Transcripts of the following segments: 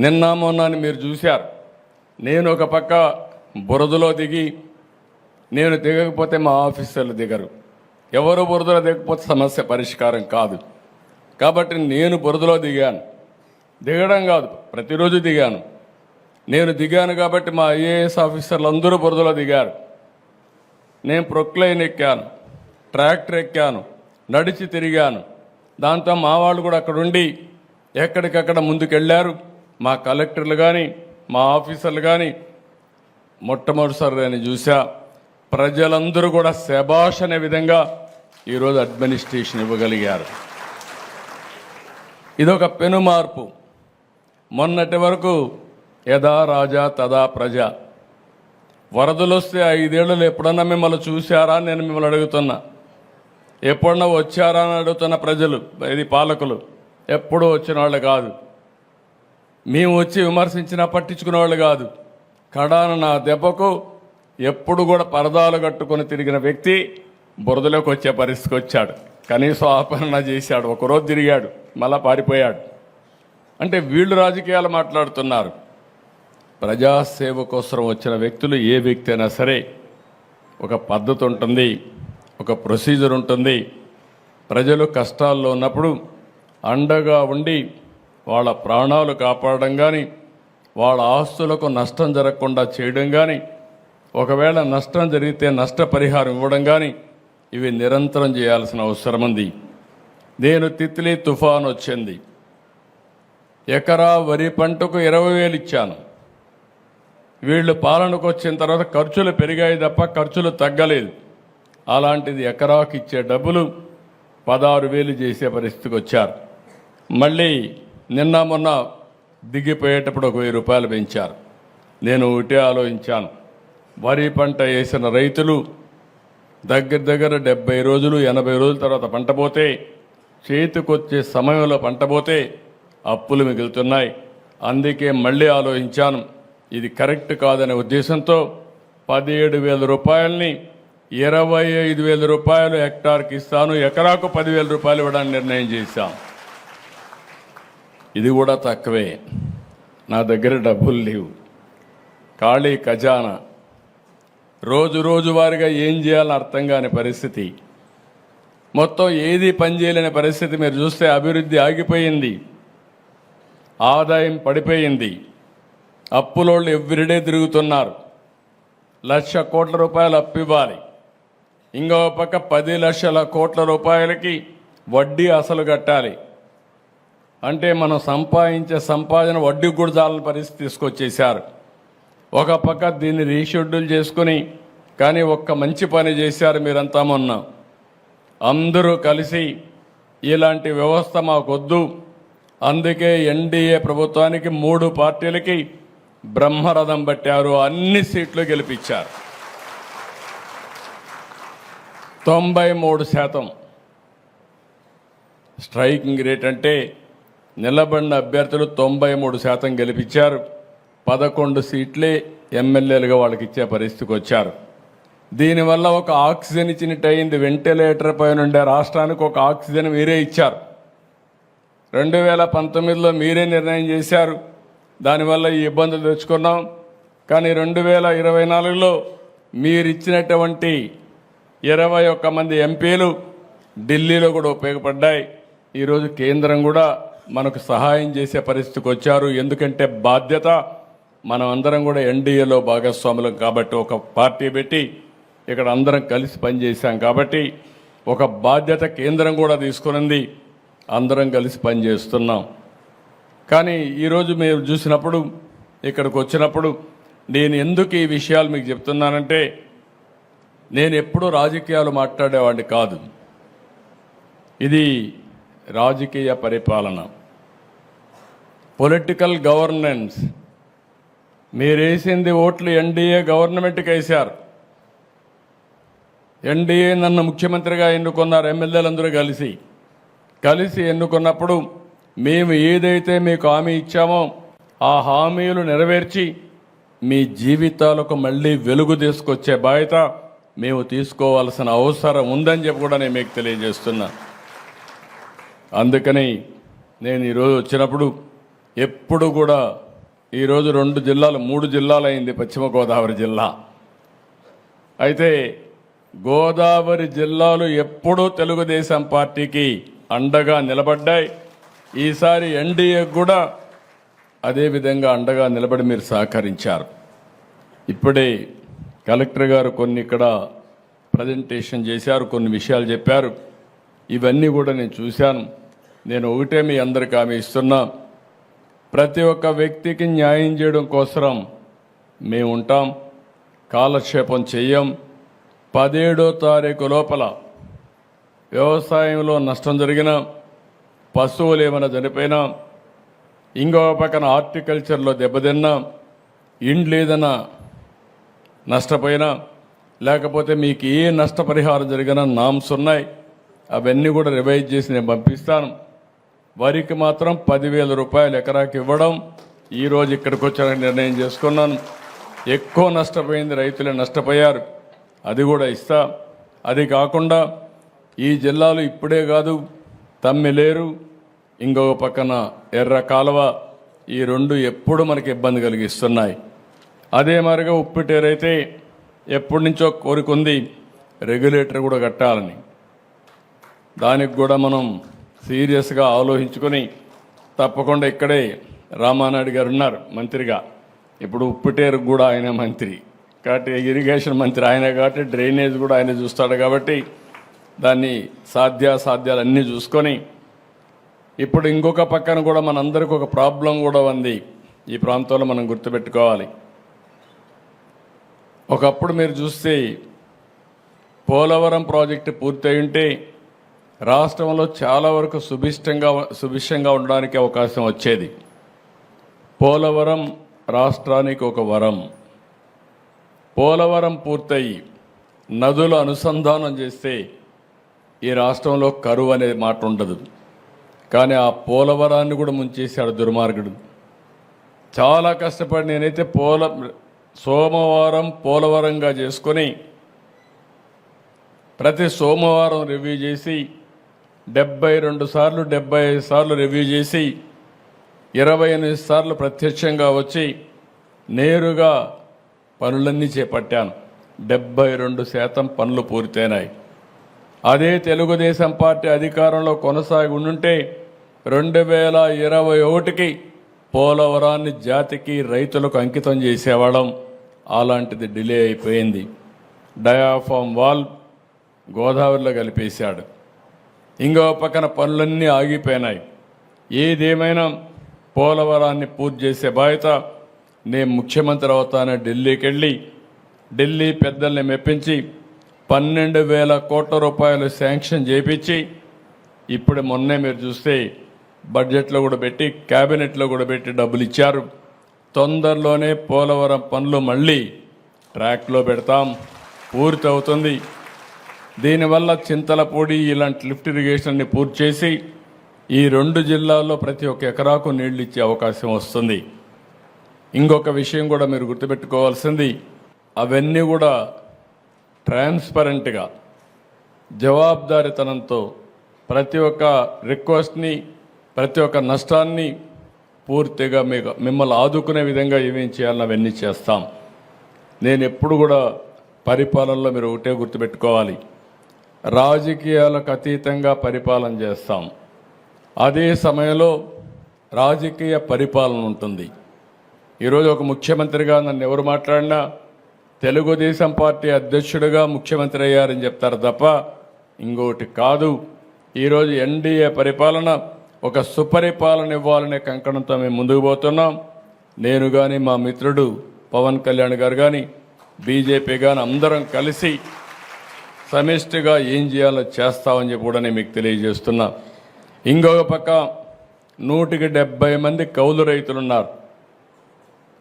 నిన్న మొన్న అని మీరు చూశారు. నేను ఒక పక్క బురదలో దిగి నేను దిగకపోతే మా ఆఫీసర్లు దిగరు. ఎవరు బురదలో దిగకపోతే సమస్య పరిష్కారం కాదు. కాబట్టి నేను బురదలో దిగాను. దిగడం కాదు ప్రతిరోజు దిగాను. నేను దిగాను కాబట్టి మా ఐఏఎస్ ఆఫీసర్లు అందరూ బురదలో దిగారు. నేను ప్రొక్లైన్ ఎక్కాను ట్రాక్టర్ ఎక్కాను నడిచి తిరిగాను. దాంతో మా వాళ్ళు కూడా అక్కడ ఉండి ఎక్కడికక్కడ ముందుకెళ్ళారు మా కలెక్టర్లు కానీ మా ఆఫీసర్లు కానీ మొట్టమొదటిసారి నేను చూసా ప్రజలందరూ కూడా శబాష్ అనే విధంగా ఈరోజు అడ్మినిస్ట్రేషన్ ఇవ్వగలిగారు. ఇదొక పెను మార్పు మొన్నటి వరకు యథా రాజా తదా ప్రజ. వరదలు వస్తే ఐదేళ్ళు ఎప్పుడన్నా మిమ్మల్ని చూశారా అని నేను మిమ్మల్ని అడుగుతున్నా. ఎప్పుడన్నా వచ్చారా అని అడుగుతున్న ప్రజలు ఇది పాలకులు ఎప్పుడూ వచ్చిన వాళ్ళు కాదు. మేము వచ్చి విమర్శించినా పట్టించుకునే వాళ్ళు కాదు. కడాన నా దెబ్బకు ఎప్పుడు కూడా పరదాలు కట్టుకొని తిరిగిన వ్యక్తి బురదలోకి వచ్చే పరిస్థితికి వచ్చాడు. కనీసం ఆపరణ చేశాడు. ఒకరోజు తిరిగాడు. మళ్ళా పారిపోయాడు. అంటే వీళ్ళు రాజకీయాలు మాట్లాడుతున్నారు. ప్రజాసేవ కోసం వచ్చిన వ్యక్తులు ఏ వ్యక్తి అయినా సరే ఒక పద్ధతి ఉంటుంది ఒక ప్రొసీజర్ ఉంటుంది. ప్రజలు కష్టాల్లో ఉన్నప్పుడు అండగా ఉండి వాళ్ళ ప్రాణాలు కాపాడడం కానీ వాళ్ళ ఆస్తులకు నష్టం జరగకుండా చేయడం కానీ ఒకవేళ నష్టం జరిగితే నష్టపరిహారం ఇవ్వడం కానీ ఇవి నిరంతరం చేయాల్సిన అవసరం ఉంది. నేను తిత్లీ తుఫాన్ వచ్చింది. ఎకరా వరి పంటకు ఇరవై వేలు ఇచ్చాను. వీళ్ళు పాలనకు వచ్చిన తర్వాత ఖర్చులు పెరిగాయి తప్ప ఖర్చులు తగ్గలేదు. అలాంటిది ఎకరాకి ఇచ్చే డబ్బులు పదహారు వేలు చేసే పరిస్థితికి వచ్చారు. మళ్ళీ నిన్న మొన్న దిగిపోయేటప్పుడు ఒక వెయ్యి రూపాయలు పెంచారు. నేను ఒకటే ఆలోచించాను. వరి పంట వేసిన రైతులు దగ్గర దగ్గర డెబ్బై రోజులు ఎనభై రోజుల తర్వాత పంట పోతే చేతికొచ్చే సమయంలో పంట పోతే అప్పులు మిగులుతున్నాయి. అందుకే మళ్ళీ ఆలోచించాను. ఇది కరెక్ట్ కాదనే ఉద్దేశంతో పదిహేడు వేల రూపాయలని ఇరవై ఐదు వేల రూపాయలు హెక్టార్కి ఇస్తాను. ఎకరాకు పదివేల రూపాయలు ఇవ్వడానికి నిర్ణయం చేశాం. ఇది కూడా తక్కువే. నా దగ్గర డబ్బులు లేవు. ఖాళీ ఖజానా. రోజు రోజువారీగా ఏం చేయాలని అర్థం కాని పరిస్థితి. మొత్తం ఏది పనిచేయలేని పరిస్థితి మీరు చూస్తే అభివృద్ధి ఆగిపోయింది. ఆదాయం పడిపోయింది. అప్పులోళ్ళు ఎవ్రీడే తిరుగుతున్నారు. లక్ష కోట్ల రూపాయలు అప్పు ఇవ్వాలి. ఇంకో పక్క పది లక్షల కోట్ల రూపాయలకి వడ్డీ అసలు కట్టాలి. అంటే మనం సంపాదించే సంపాదన వడ్డీ కూడా చాలని పరిస్థితి తీసుకొచ్చేశారు. ఒక పక్క దీన్ని రీషెడ్యూల్ చేసుకుని కానీ ఒక్క మంచి పని చేశారు మీరంతా మొన్న. అందరూ కలిసి ఇలాంటి వ్యవస్థ మాకొద్దు. అందుకే ఎన్డీఏ ప్రభుత్వానికి మూడు పార్టీలకి బ్రహ్మరథం పట్టారు అన్ని సీట్లు గెలిపించారు. తొంభై మూడు శాతం. స్ట్రైకింగ్ రేట్ అంటే నిలబడిన అభ్యర్థులు తొంభై మూడు శాతం గెలిపించారు. పదకొండు సీట్లే ఎమ్మెల్యేలుగా వాళ్ళకి ఇచ్చే పరిస్థితికి వచ్చారు. దీనివల్ల ఒక ఆక్సిజన్ ఇచ్చినట్టు అయింది వెంటిలేటర్ పైన ఉండే రాష్ట్రానికి ఒక ఆక్సిజన్ మీరే ఇచ్చారు. రెండు వేల పంతొమ్మిదిలో మీరే నిర్ణయం చేశారు. దానివల్ల ఈ ఇబ్బందులు తెచ్చుకున్నాం. కానీ రెండు వేల ఇరవై నాలుగులో మీరు ఇచ్చినటువంటి ఇరవై ఒక్క మంది ఎంపీలు ఢిల్లీలో కూడా ఉపయోగపడ్డాయి. ఈరోజు కేంద్రం కూడా మనకు సహాయం చేసే పరిస్థితికి వచ్చారు. ఎందుకంటే బాధ్యత మనం అందరం కూడా ఎన్డీఏలో భాగస్వాములం కాబట్టి ఒక పార్టీ పెట్టి ఇక్కడ అందరం కలిసి పనిచేశాం కాబట్టి ఒక బాధ్యత కేంద్రం కూడా తీసుకునింది. అందరం కలిసి పనిచేస్తున్నాం. కానీ ఈరోజు మీరు చూసినప్పుడు ఇక్కడికి వచ్చినప్పుడు నేను ఎందుకు ఈ విషయాలు మీకు చెప్తున్నానంటే నేను ఎప్పుడూ రాజకీయాలు మాట్లాడేవాడిని కాదు. ఇది రాజకీయ పరిపాలన. పొలిటికల్ గవర్నెన్స్ మీరేసింది ఓట్లు ఎన్డీఏ గవర్నమెంట్కి వేశారు. ఎన్డీఏ నన్ను ముఖ్యమంత్రిగా ఎన్నుకున్నారు ఎమ్మెల్యేలందరూ కలిసి. కలిసి ఎన్నుకున్నప్పుడు మేము ఏదైతే మీకు హామీ ఇచ్చామో ఆ హామీలు నెరవేర్చి మీ జీవితాలకు మళ్ళీ వెలుగు తీసుకొచ్చే బాధ్యత మేము తీసుకోవాల్సిన అవసరం ఉందని చెప్పి కూడా నేను మీకు తెలియజేస్తున్నా. అందుకని నేను ఈరోజు వచ్చినప్పుడు ఎప్పుడు కూడా ఈరోజు రెండు జిల్లాలు మూడు జిల్లాలు అయింది పశ్చిమ గోదావరి జిల్లా. అయితే గోదావరి జిల్లాలు ఎప్పుడూ తెలుగుదేశం పార్టీకి అండగా నిలబడ్డాయి. ఈసారి ఎన్డీఏ కూడా అదేవిధంగా అండగా నిలబడి మీరు సహకరించారు. ఇప్పుడే కలెక్టర్ గారు కొన్ని ఇక్కడ ప్రజెంటేషన్ చేశారు కొన్ని విషయాలు చెప్పారు. ఇవన్నీ కూడా నేను చూశాను. నేను ఒకటే మీ అందరికి ఆమె ఇస్తున్నా. ప్రతి ఒక్క వ్యక్తికి న్యాయం చేయడం కోసం మేము ఉంటాం కాలక్షేపం చెయ్యం. పదిహేడో తారీఖు లోపల వ్యవసాయంలో నష్టం జరిగిన పశువులు ఏమైనా చనిపోయినా ఇంకో పక్కన హార్టికల్చర్లో దెబ్బతిన్నా ఇండ్లు ఏదైనా నష్టపోయినా లేకపోతే మీకు ఏ నష్టపరిహారం జరిగినా నామ్స్ ఉన్నాయి అవన్నీ కూడా రివైజ్ చేసి నేను పంపిస్తాను. వరికి మాత్రం పదివేల రూపాయలు ఎకరాకి ఇవ్వడం ఈరోజు ఇక్కడికి వచ్చాక నిర్ణయం చేసుకున్నాను. ఎక్కువ నష్టపోయింది రైతులే నష్టపోయారు. అది కూడా ఇస్తా. అది కాకుండా ఈ జిల్లాలో ఇప్పుడే కాదు తమ్మిలేరు ఇంకొక పక్కన ఎర్ర కాలువ ఈ రెండు ఎప్పుడు మనకి ఇబ్బంది కలిగిస్తున్నాయి. అదే మరిగా ఉప్పిటేరైతే ఎప్పటి నుంచో కోరికుంది రెగ్యులేటర్ కూడా కట్టాలని. దానికి కూడా మనం సీరియస్గా ఆలోచించుకొని తప్పకుండా ఇక్కడే రామానాయుడు గారు ఉన్నారు మంత్రిగా. ఇప్పుడు ఉప్పుటేరు కూడా ఆయన మంత్రి. కాబట్టి ఇరిగేషన్ మంత్రి ఆయన కాబట్టి డ్రైనేజ్ కూడా ఆయన చూస్తాడు కాబట్టి దాన్ని సాధ్యాసాధ్యాలు అన్నీ చూసుకొని ఇప్పుడు ఇంకొక పక్కన కూడా మనందరికి ఒక ప్రాబ్లం కూడా ఉంది. ఈ ప్రాంతంలో మనం గుర్తుపెట్టుకోవాలి. ఒకప్పుడు మీరు చూస్తే పోలవరం ప్రాజెక్టు పూర్తయి ఉంటే రాష్ట్రంలో చాలా వరకు సుభిష్టంగా సుభిష్టంగా ఉండడానికి అవకాశం వచ్చేది. పోలవరం రాష్ట్రానికి ఒక వరం. పోలవరం పూర్తయి నదులు అనుసంధానం చేస్తే ఈ రాష్ట్రంలో కరువు అనే మాట ఉండదు. కానీ ఆ పోలవరాన్ని కూడా ముంచేశాడు దుర్మార్గుడు. చాలా కష్టపడి నేనైతే పోల సోమవారం పోలవరంగా చేసుకొని ప్రతి సోమవారం రివ్యూ చేసి డెబ్బై రెండు సార్లు డెబ్బై ఐదు సార్లు రివ్యూ చేసి ఇరవై ఎనిమిది సార్లు ప్రత్యక్షంగా వచ్చి నేరుగా పనులన్నీ చేపట్టాను. డెబ్బై రెండు శాతం పనులు పూర్తయినాయి. అదే తెలుగుదేశం పార్టీ అధికారంలో కొనసాగి ఉండుంటే రెండు వేల ఇరవై ఒకటికి పోలవరాన్ని జాతికి రైతులకు అంకితం చేసేవాళ్ళం. అలాంటిది డిలే అయిపోయింది. డయాఫామ్ వాల్ గోదావరిలో కలిపేశాడు. ఇంకో పక్కన పనులన్నీ ఆగిపోయినాయి. ఏదేమైనా పోలవరాన్ని పూర్తి చేసే బాధ్యత నేను ముఖ్యమంత్రి అవుతానని ఢిల్లీకి వెళ్ళి ఢిల్లీ పెద్దల్ని మెప్పించి పన్నెండు వేల కోట్ల రూపాయలు శాంక్షన్ చేపించి ఇప్పుడు మొన్నే మీరు చూస్తే బడ్జెట్లో కూడా పెట్టి క్యాబినెట్లో కూడా పెట్టి డబ్బులు ఇచ్చారు. తొందరలోనే పోలవరం పనులు మళ్ళీ ట్రాక్లో పెడతాం. పూర్తి అవుతుంది దీనివల్ల చింతలపూడి ఇలాంటి లిఫ్ట్ ఇరిగేషన్ని పూర్తి చేసి ఈ రెండు జిల్లాల్లో ప్రతి ఒక్క ఎకరాకు నీళ్ళు ఇచ్చే అవకాశం వస్తుంది. ఇంకొక విషయం కూడా మీరు గుర్తుపెట్టుకోవాల్సింది అవన్నీ కూడా ట్రాన్స్పరెంట్గా జవాబుదారితనంతో ప్రతి ఒక్క రిక్వెస్ట్ని ప్రతి ఒక్క నష్టాన్ని పూర్తిగా మీకు మిమ్మల్ని ఆదుకునే విధంగా ఏమేం చేయాలని అవన్నీ చేస్తాం. నేను ఎప్పుడు కూడా పరిపాలనలో మీరు ఒకటే గుర్తుపెట్టుకోవాలి. రాజకీయాలకు అతీతంగా పరిపాలన చేస్తాం. అదే సమయంలో రాజకీయ పరిపాలన ఉంటుంది. ఈరోజు ఒక ముఖ్యమంత్రిగా నన్ను ఎవరు మాట్లాడినా తెలుగుదేశం పార్టీ అధ్యక్షుడిగా ముఖ్యమంత్రి అయ్యారని చెప్తారు తప్ప ఇంకోటి కాదు. ఈరోజు ఎన్డీఏ పరిపాలన ఒక సుపరిపాలన ఇవ్వాలనే కంకణంతో మేము ముందుకు పోతున్నాం. నేను కానీ మా మిత్రుడు పవన్ కళ్యాణ్ గారు కానీ బీజేపీ కానీ అందరం కలిసి సమిష్టిగా ఏం చేయాలో చేస్తామని చెప్పి కూడా నేను మీకు తెలియజేస్తున్నా. ఇంకొక పక్క నూటికి డెబ్బై మంది కౌలు రైతులు ఉన్నారు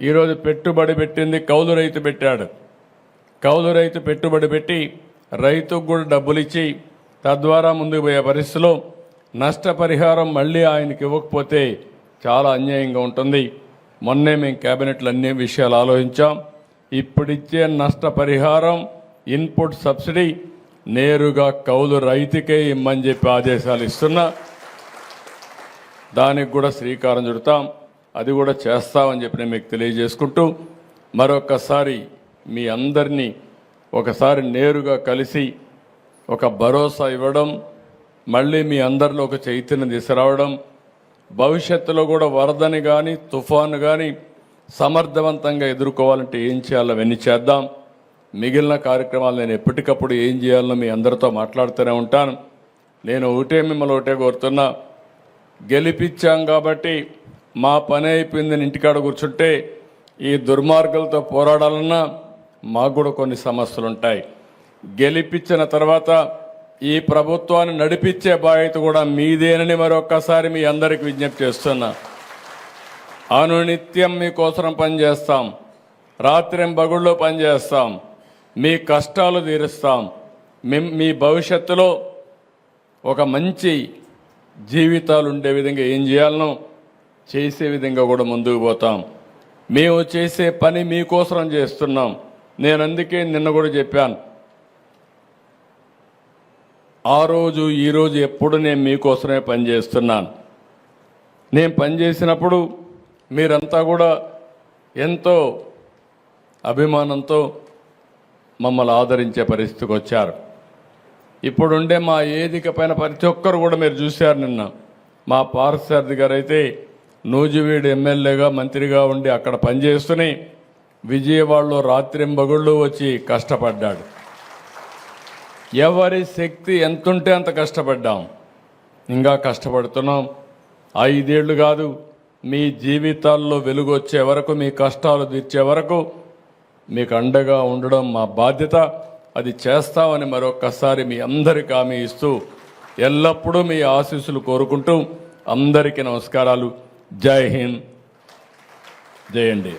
ఈరోజు పెట్టుబడి పెట్టింది కౌలు రైతు పెట్టాడు. కౌలు రైతు పెట్టుబడి పెట్టి రైతుకు కూడా డబ్బులు ఇచ్చి తద్వారా ముందుకు పోయే పరిస్థితిలో నష్టపరిహారం మళ్ళీ ఆయనకి ఇవ్వకపోతే చాలా అన్యాయంగా ఉంటుంది. మొన్నే మేము క్యాబినెట్లు అన్ని విషయాలు ఆలోచించాం. ఇప్పుడిచ్చే నష్టపరిహారం ఇన్పుట్ సబ్సిడీ నేరుగా కౌలు రైతుకే ఇమ్మని చెప్పి ఆదేశాలు ఇస్తున్నా. దానికి కూడా శ్రీకారం చుడతాం. అది కూడా చేస్తామని చెప్పి నేను మీకు తెలియజేసుకుంటూ మరొకసారి మీ అందరినీ ఒకసారి నేరుగా కలిసి ఒక భరోసా ఇవ్వడం మళ్ళీ మీ అందరిలో ఒక చైతన్యం తీసుకురావడం భవిష్యత్తులో కూడా వరదని కానీ తుఫాను కానీ సమర్థవంతంగా ఎదుర్కోవాలంటే ఏం చేయాలో అవన్నీ చేద్దాం. మిగిలిన కార్యక్రమాలు నేను ఎప్పటికప్పుడు ఏం చేయాలో మీ అందరితో మాట్లాడుతూనే ఉంటాను. నేను ఒకటే మిమ్మల్ని ఒకటే కోరుతున్నా. గెలిపించాం కాబట్టి మా పని అయిపోయిందని ఇంటికాడ కూర్చుంటే ఈ దుర్మార్గులతో పోరాడాలన్నా మాకు కూడా కొన్ని సమస్యలు ఉంటాయి గెలిపించిన తర్వాత ఈ ప్రభుత్వాన్ని నడిపించే బాధ్యత కూడా మీదేనని మరొక్కసారి మీ అందరికి విజ్ఞప్తి చేస్తున్నా. అనునిత్యం మీకోసం పనిచేస్తాం. రాత్రి బగుళ్ళు పనిచేస్తాం. మీ కష్టాలు తీరుస్తాం. మేం మీ భవిష్యత్తులో ఒక మంచి జీవితాలు ఉండే విధంగా ఏం చేయాలనో చేసే విధంగా కూడా ముందుకు పోతాం. మేము చేసే పని మీకోసం చేస్తున్నాం. నేను అందుకే నిన్న కూడా చెప్పాను. ఆ రోజు ఈరోజు ఎప్పుడు నేను మీకోసమే పనిచేస్తున్నాను నేను పనిచేసినప్పుడు మీరంతా కూడా ఎంతో అభిమానంతో మమ్మల్ని ఆదరించే పరిస్థితికి వచ్చారు. ఇప్పుడుండే మా ఏదిక పైన ప్రతి ఒక్కరు కూడా మీరు చూశారు నిన్న. మా పార్థసారథి గారు అయితే నూజివీడు ఎమ్మెల్యేగా మంత్రిగా ఉండి అక్కడ పనిచేస్తూనే విజయవాడలో రాత్రింబగుళ్ళు వచ్చి కష్టపడ్డాడు. ఎవరి శక్తి ఎంతుంటే అంత కష్టపడ్డాం. ఇంకా కష్టపడుతున్నాం. ఐదేళ్ళు కాదు మీ జీవితాల్లో వెలుగు వచ్చే వరకు మీ కష్టాలు తీర్చే వరకు మీకు అండగా ఉండడం మా బాధ్యత. అది చేస్తామని మరొక్కసారి మీ అందరికి హామీ ఇస్తూ ఎల్లప్పుడూ మీ ఆశీస్సులు కోరుకుంటూ అందరికీ నమస్కారాలు. జై హింద్. జై అండి